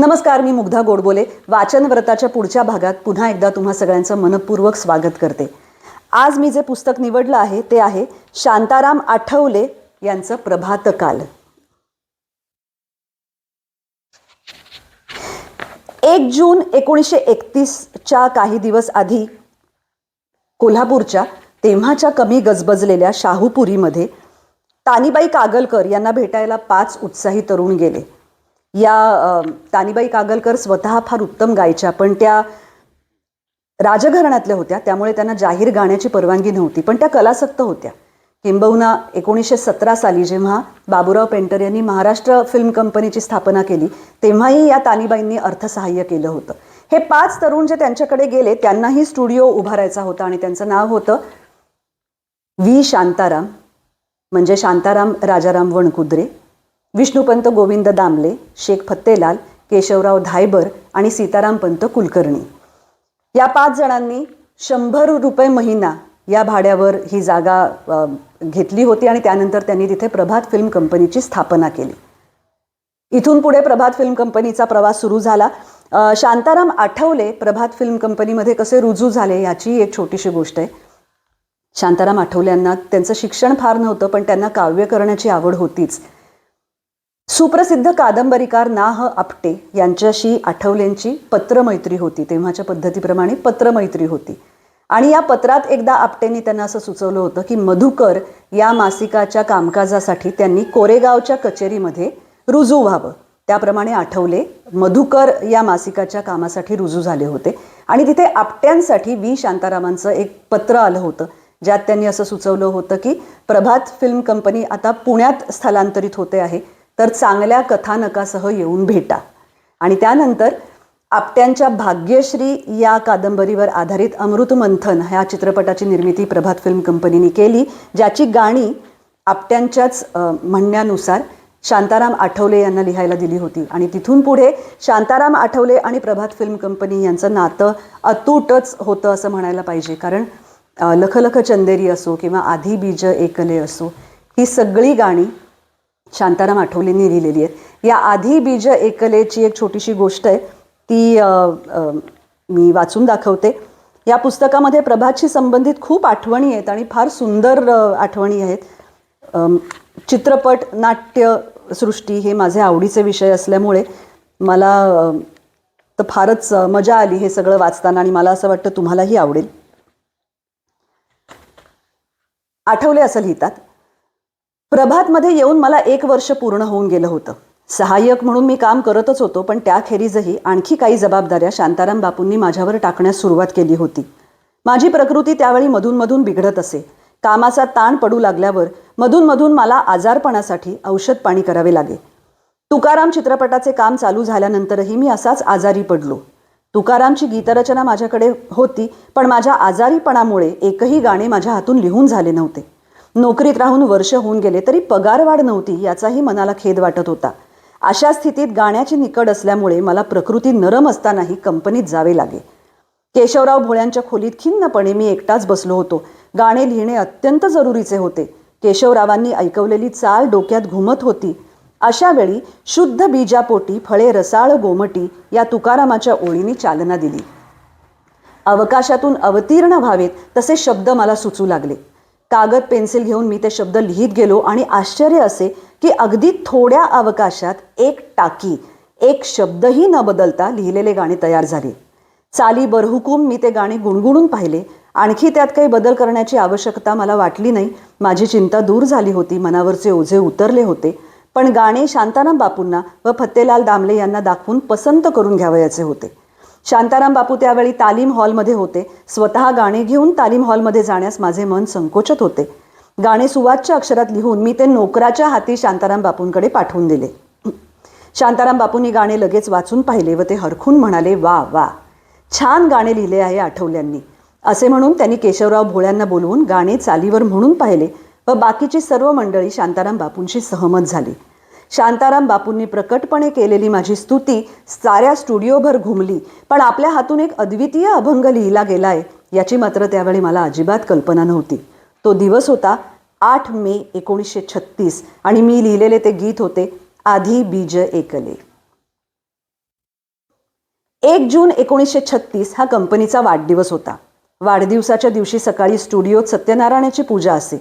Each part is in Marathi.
नमस्कार मी मुग्धा गोडबोले. वाचन व्रताच्या पुढच्या भागात पुन्हा एकदा तुम्हा सगळ्यांचं मनपूर्वक स्वागत करते. आज मी जे पुस्तक निवडलं आहे ते आहे शांताराम आठवले यांचं प्रभातकाल एक जून एकोणीसशे एकतीसच्या काही दिवस आधी कोल्हापूरच्या तेव्हाच्या कमी गजबजलेल्या शाहूपुरीमध्ये तानीबाई कागलकर यांना भेटायला पाच उत्साही तरुण गेले. या तानीबाई कागलकर स्वतः फार उत्तम गायच्या पण त्या राजघराण्यातल्या होत्या त्यामुळे त्यांना जाहीर गाण्याची परवानगी नव्हती. पण त्या कलासक्त होत्या. किंबहुना एकोणीसशे सतरा साली जेव्हा बाबूराव पेंटर यांनी महाराष्ट्र फिल्म कंपनीची स्थापना केली तेव्हाही या तानीबाईंनी अर्थसहाय्य केलं होतं. हे पाच तरुण जे त्यांच्याकडे गेले त्यांनाही स्टुडिओ उभारायचा होता आणि त्यांचं नाव होतं व्ही शांताराम म्हणजे शांताराम राजाराम वणकुद्रे. विष्णुपंत गोविंद दामले शेख फत्तेलाल केशवराव धायबर आणि सीतारामपंत कुलकर्णी. या पाच जणांनी शंभर रुपये महिना या भाड्यावर ही जागा घेतली होती आणि त्यानंतर त्यांनी तिथे प्रभात फिल्म कंपनीची स्थापना केली. इथून पुढे प्रभात फिल्म कंपनीचा प्रवास सुरू झाला. शांताराम आठवले प्रभात फिल्म कंपनीमध्ये कसे रुजू झाले याची एक छोटीशी गोष्ट आहे. शांताराम आठवल्यांना त्यांचं शिक्षण फार नव्हतं पण त्यांना काव्य करण्याची आवड होतीच. सुप्रसिद्ध कादंबरीकार नाह आपटे यांच्याशी आठवलेंची पत्रमैत्री होती. तेव्हाच्या पद्धतीप्रमाणे पत्रमैत्री होती. आणि या पत्रात एकदा आपटेंनी त्यांना असं सुचवलं होतं की मधुकर या मासिकाच्या कामकाजासाठी त्यांनी कोरेगावच्या कचेरीमध्ये रुजू व्हावं. त्याप्रमाणे आठवले मधुकर या मासिकाच्या कामासाठी रुजू झाले होते. आणि तिथे आपट्यांसाठी व्ही. शांतारामांचं एक पत्र आलं होतं. ज्यात त्यांनी असं सुचवलं होतं की प्रभात फिल्म कंपनी आता पुण्यात स्थलांतरित होते आहे. तर चांगल्या कथानकासह येऊन भेटा. आणि त्यानंतर आपट्यांच्या भाग्यश्री या कादंबरीवर आधारित अमृत मंथन ह्या चित्रपटाची निर्मिती प्रभात फिल्म कंपनीने केली ज्याची गाणी आपट्यांच्याच म्हणण्यानुसार शांताराम आठवले यांना लिहायला दिली होती. आणि तिथून पुढे शांताराम आठवले आणि प्रभात फिल्म कंपनी यांचं नातं अतूटच होतं असं म्हणायला पाहिजे. कारण लखलख चंदेरी असो किंवा आधी बीज एकले असो ही सगळी गाणी शांताराम आठवलेंनी लिहिलेली आहेत या आधी बीज एकलेची एक छोटीशी गोष्ट आहे. ती मी वाचून दाखवते. या पुस्तकामध्ये प्रभातशी संबंधित खूप आठवणी आहेत आणि फार सुंदर आठवणी आहेत. चित्रपट नाट्य सृष्टी हे माझे आवडीचे विषय असल्यामुळे मला तर फारच मजा आली हे सगळं वाचताना आणि मला असं वाटतं तुम्हालाही आवडेल. आठवले असं लिहितात. प्रभातमध्ये येऊन मला एक वर्ष पूर्ण होऊन गेलं होतं. सहाय्यक म्हणून मी काम करतच होतो पण त्याखेरीजही आणखी काही जबाबदाऱ्या शांताराम बापूंनी माझ्यावर टाकण्यास सुरुवात केली होती. माझी प्रकृती त्यावेळी मधून मधून बिघडत असे. कामाचा ताण पडू लागल्यावर मधून मधून मला आजारपणासाठी औषध पाणी करावे लागे. तुकाराम चित्रपटाचे काम चालू झाल्यानंतरही मी असाच आजारी पडलो. तुकारामची गीतरचना माझ्याकडे होती पण माझ्या आजारीपणामुळे एकही गाणे माझ्या हातून लिहून झाले नव्हते. नोकरीत राहून वर्ष होऊन गेले तरी पगारवाढ नव्हती याचाही मनाला खेद वाटत होता. अशा स्थितीत गाण्याची निकड असल्यामुळे मला प्रकृती नरम असतानाही कंपनीत जावे लागे. केशवराव भोळ्यांच्या खोलीत खिन्नपणे मी एकटाच बसलो होतो. गाणे लिहिणे अत्यंत जरुरीचे होते. केशवरावांनी ऐकवलेली चाल डोक्यात घुमत होती. अशा वेळी शुद्ध बीजापोटी फळे रसाळ गोमटी या तुकारामाच्या ओळीने चालना दिली. अवकाशातून अवतीर्ण व्हावेत तसे शब्द मला सुचू लागले. कागद पेन्सिल घेऊन मी ते शब्द लिहित गेलो आणि आश्चर्य असे की अगदी थोड्या अवकाशात एक टाकी एक शब्दही न बदलता लिहिलेले गाणे तयार झाले. चाली बरहुकूम मी ते गाणे गुणगुणून पाहिले. आणखी त्यात काही बदल करण्याची आवश्यकता मला वाटली नाही. माझी चिंता दूर झाली होती. मनावरचे ओझे उतरले होते. पण गाणे शांताराम बापूंना व फत्तेलाल दामले यांना दाखवून पसंत करून घ्यावयाचे होते. शांताराम बापू त्यावेळी तालीम हॉलमध्ये होते. स्वतः गाणे घेऊन तालीम हॉलमध्ये जाण्यास माझे मन संकोचत होते. गाणे सुवाच्य अक्षरात लिहून मी ते नोकराच्या हाती शांताराम बापूंकडे पाठवून दिले. शांताराम बापूंनी गाणे लगेच वाचून पाहिले व ते हरखून म्हणाले वा वा छान गाणे लिहिले आहे आठवल्यांनी. असे म्हणून त्यांनी केशवराव भोळ्यांना बोलवून गाणे चालीवर म्हणून पाहिले व बाकीची सर्व मंडळी शांताराम बापूंशी सहमत झाली. शांताराम बापूंनी प्रकटपणे केलेली माझी स्तुती साऱ्या स्टुडिओभर घुमली पण आपल्या हातून एक अद्वितीय अभंग लिहिला गेलाय याची मात्र त्यावेळी मला अजिबात कल्पना नव्हती. तो दिवस होता आठ मे एकोणीसशे छत्तीस आणि मी लिहिलेले ते गीत होते आधी बीज एकले. एक जून एकोणीसशे छत्तीस हा कंपनीचा वाढदिवस होता. वाढदिवसाच्या दिवशी सकाळी स्टुडिओत सत्यनारायणाची पूजा असे.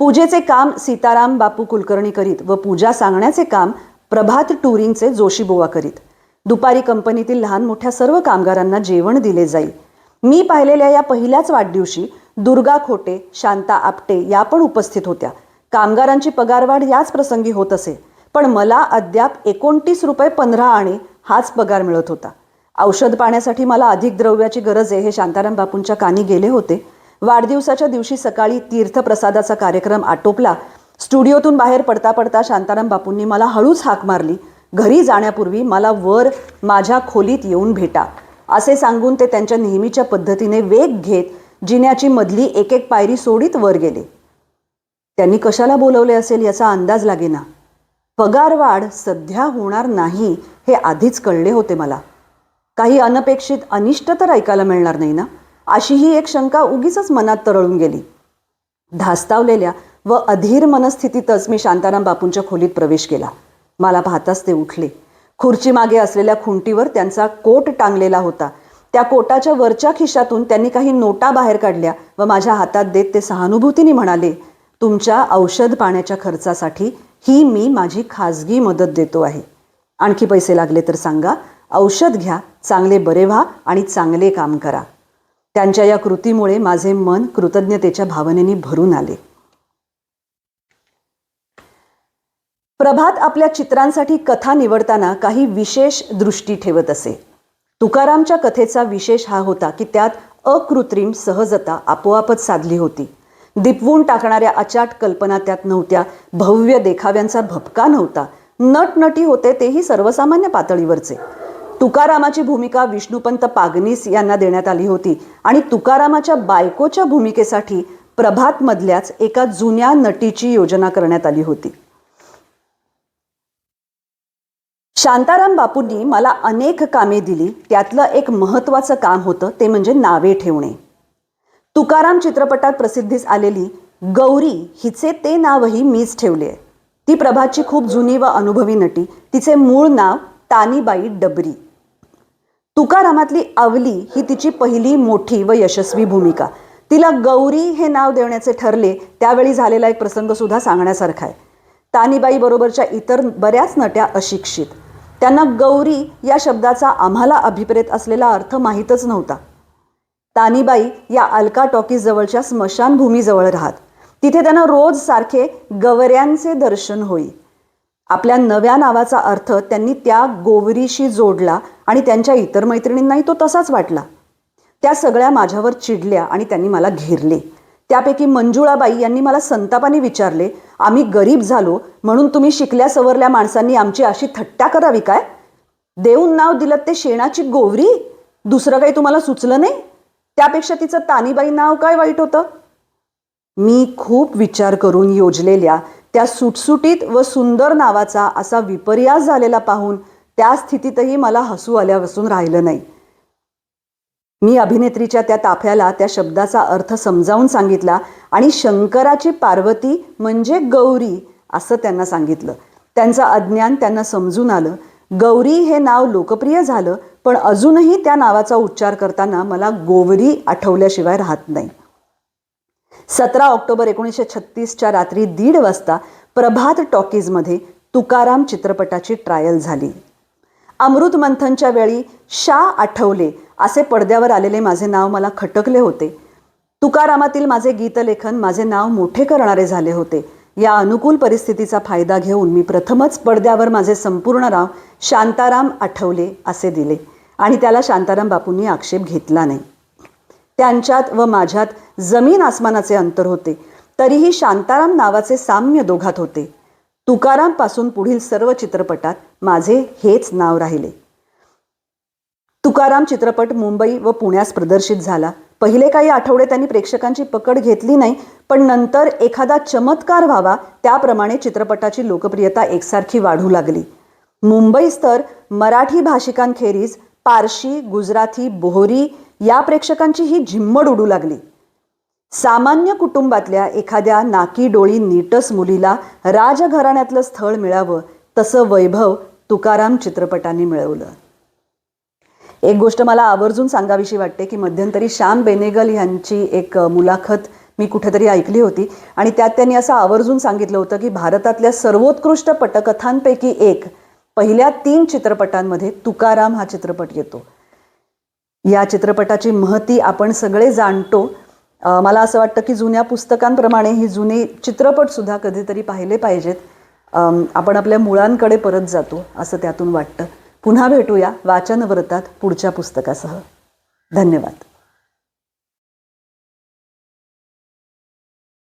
पूजेचे काम सीताराम बापू कुलकर्णी करीत व पूजा सांगण्याचे काम प्रभात टुरिंगचे जोशीबोवा करीत. दुपारी कंपनीतील लहान मोठ्या सर्व कामगारांना जेवण दिले जाईल. मी पाहिलेल्या या पहिल्याच वाढदिवशी दुर्गा खोटे शांता आपटे या पण उपस्थित होत्या. कामगारांची पगारवाढ याच प्रसंगी होत असे. पण मला अद्याप एकोणतीस रुपये पंधरा आणे हाच पगार मिळत होता. औषध पाण्यासाठी मला अधिक द्रव्याची गरज आहे हे शांताराम बापूंच्या कानी गेले होते. वाढदिवसाच्या दिवशी सकाळी तीर्थप्रसादाचा कार्यक्रम आटोपला. स्टुडिओतून बाहेर पडता पडता शांताराम बापूंनी मला हळूच हाक मारली. घरी जाण्यापूर्वी मला वर माझ्या खोलीत येऊन भेटा. असे सांगून ते त्यांच्या नेहमीच्या पद्धतीने वेग घेत जिन्याची मधली एक एक पायरी सोडीत वर गेले. त्यांनी कशाला बोलवले असेल याचा अंदाज लागेना. पगारवाढ सध्या होणार नाही हे आधीच कळले होते मला. काही अनपेक्षित अनिष्ट तर ऐकायला मिळणार नाही ना? अशी ही एक शंका उगीच मनात तरळून गेली. धास्तावलेल्या व अधीर मनस्थितीतच मी शांताराम बापूंच्या खोलीत प्रवेश केला. मला पाहताच ते उठले. खुर्ची मागे असलेल्या खुंटीवर त्यांचा कोट टांगलेला होता. त्या कोटाच्या वरच्या खिशातून त्यांनी काही नोटा बाहेर काढल्या व माझ्या हातात देत ते सहानुभूतीने म्हणाले तुमच्या औषध पाण्याच्या खर्चासाठी ही मी माझी खाजगी मदत देतो आहे. आणखी पैसे लागले तर सांगा औषध घ्या चांगले बरे व्हा आणि चांगले काम करा. त्यांच्या या कृतीमुळे माझे मन कृतज्ञतेच्या भावनेने भरून आले. प्रभात आपल्या चित्रांसाठी कथा निवडताना काही विशेष दृष्टी ठेवत असे. तुकारामच्या कथेचा विशेष हा होता की त्यात अकृत्रिम सहजता आपोआपच साधली होती. दिपवून टाकणाऱ्या अचाट कल्पना त्यात नव्हत्या. भव्य देखाव्यांचा भपका नव्हता. नटनटी होते तेही सर्वसामान्य पातळीवरचे. तुकारामाची भूमिका विष्णुपंत पागनीस यांना देण्यात आली होती. आणि तुकारामाच्या बायकोच्या भूमिकेसाठी प्रभातमधल्याच एका जुन्या नटीची योजना करण्यात आली होती. शांताराम बापूंनी मला अनेक कामे दिली. त्यातलं एक महत्त्वाचं काम होतं ते म्हणजे नावे ठेवणे. तुकाराम चित्रपटात प्रसिद्धीस आलेली गौरी हिचे ते नावही मीच ठेवले आहे. ती प्रभातची खूप जुनी व अनुभवी नटी. तिचे मूळ नाव तानीबाई डबरी. तुकारामातली आवली ही तिची पहिली मोठी व यशस्वी भूमिका. तिला गौरी हे नाव देण्याचे ठरले त्यावेळी झालेला एक प्रसंग सुद्धा सांगण्यासारखा आहे. तानीबाई बरोबरच्या इतर बऱ्याच नट्या अशिक्षित. त्यांना गौरी या शब्दाचा आम्हाला अभिप्रेत असलेला अर्थ माहीतच नव्हता. तानीबाई या अलका टॉकीज जवळच्या स्मशानभूमीजवळ राहत. तिथे त्यांना रोज सारखे गवऱ्यांचे दर्शन होई. आपल्या नव्या नावाचा अर्थ त्यांनी त्या गोवरीशी जोडला आणि त्यांच्या इतर मैत्रिणींनाही तो तसाच वाटला. त्या सगळ्या माझ्यावर चिडल्या आणि त्यांनी मला घेरले. त्यापैकी मंजुळाबाई यांनी मला संतापाने विचारले आम्ही गरीब झालो म्हणून तुम्ही शिकल्या सवरल्या माणसांनी आमची अशी थट्टा करावी काय? देऊन नाव दिलं ते शेणाची गोवरी? दुसरं काही तुम्हाला सुचलं नाही? त्यापेक्षा तिचं तानीबाई नाव काय वाईट होतं? मी खूप विचार करून योजलेल्या त्या सुटसुटीत व सुंदर नावाचा असा विपर्यास झालेला पाहून त्या स्थितीतही मला हसू आल्यापासून राहिलं नाही. मी अभिनेत्रीच्या त्या ताफ्याला त्या शब्दाचा अर्थ समजावून सांगितला आणि शंकराची पार्वती म्हणजे गौरी असं त्यांना सांगितलं. त्यांचं अज्ञान त्यांना समजून आलं. गौरी हे नाव लोकप्रिय झालं पण अजूनही त्या नावाचा उच्चार करताना मला गोवरी आठवल्याशिवाय राहत नाही. सतरा ऑक्टोबर एकोणीसशे छत्तीसच्या रात्री दीड वाजता प्रभात टॉकीजमध्ये तुकाराम चित्रपटाची ट्रायल झाली. अमृत मंथनच्या वेळी शा आठवले असे पडद्यावर आलेले माझे नाव मला खटकले होते. तुकारामातील माझे गीतलेखन माझे नाव मोठे करणारे झाले होते. या अनुकूल परिस्थितीचा फायदा घेऊन मी प्रथमच पडद्यावर माझे संपूर्ण नाव शांताराम आठवले असे दिले आणि त्याला शांताराम बापूंनी आक्षेप घेतला नाही. त्यांच्यात व माझ्यात जमीन आसमानाचे अंतर होते. तरीही शांताराम नावाचे साम्य दोघात होते. तुकारामपासून पुढील सर्व चित्रपटात माझे हेच नाव राहिले. तुकाराम चित्रपट मुंबई व पुण्यास प्रदर्शित झाला. पहिले काही आठवडे त्यांनी प्रेक्षकांची पकड घेतली नाही पण नंतर एखादा चमत्कार व्हावा त्याप्रमाणे चित्रपटाची लोकप्रियता एकसारखी वाढू लागली. मुंबईस तर मराठी भाषिकांखेरीज पारशी गुजराती बोहरी या प्रेक्षकांची ही झिम्मड उडू लागली. सामान्य कुटुंबातल्या एखाद्या नाकी डोळी नीटस मुलीला राजघराण्यातलं स्थळ मिळावं तसं वैभव तुकाराम चित्रपटांनी मिळवलं. एक गोष्ट मला आवर्जून सांगावीशी वाटते की मध्यंतरी श्याम बेनेगल यांची एक मुलाखत मी कुठेतरी ऐकली होती आणि त्यात त्यांनी असं आवर्जून सांगितलं होतं की भारतातल्या सर्वोत्कृष्ट पटकथांपैकी एक पहिल्या तीन चित्रपटांमध्ये तुकाराम हा चित्रपट येतो. या चित्रपटाची महती आपण सगळे जाणतो. मला असं वाटतं की जुन्या पुस्तकांप्रमाणे ही जुने चित्रपटसुद्धा कधीतरी पाहिले पाहिजेत. आपण आपल्या मुळांकडे परत जातो असं त्यातून वाटतं. पुन्हा भेटूया वाचनव्रतात पुढच्या पुस्तकासह. धन्यवाद.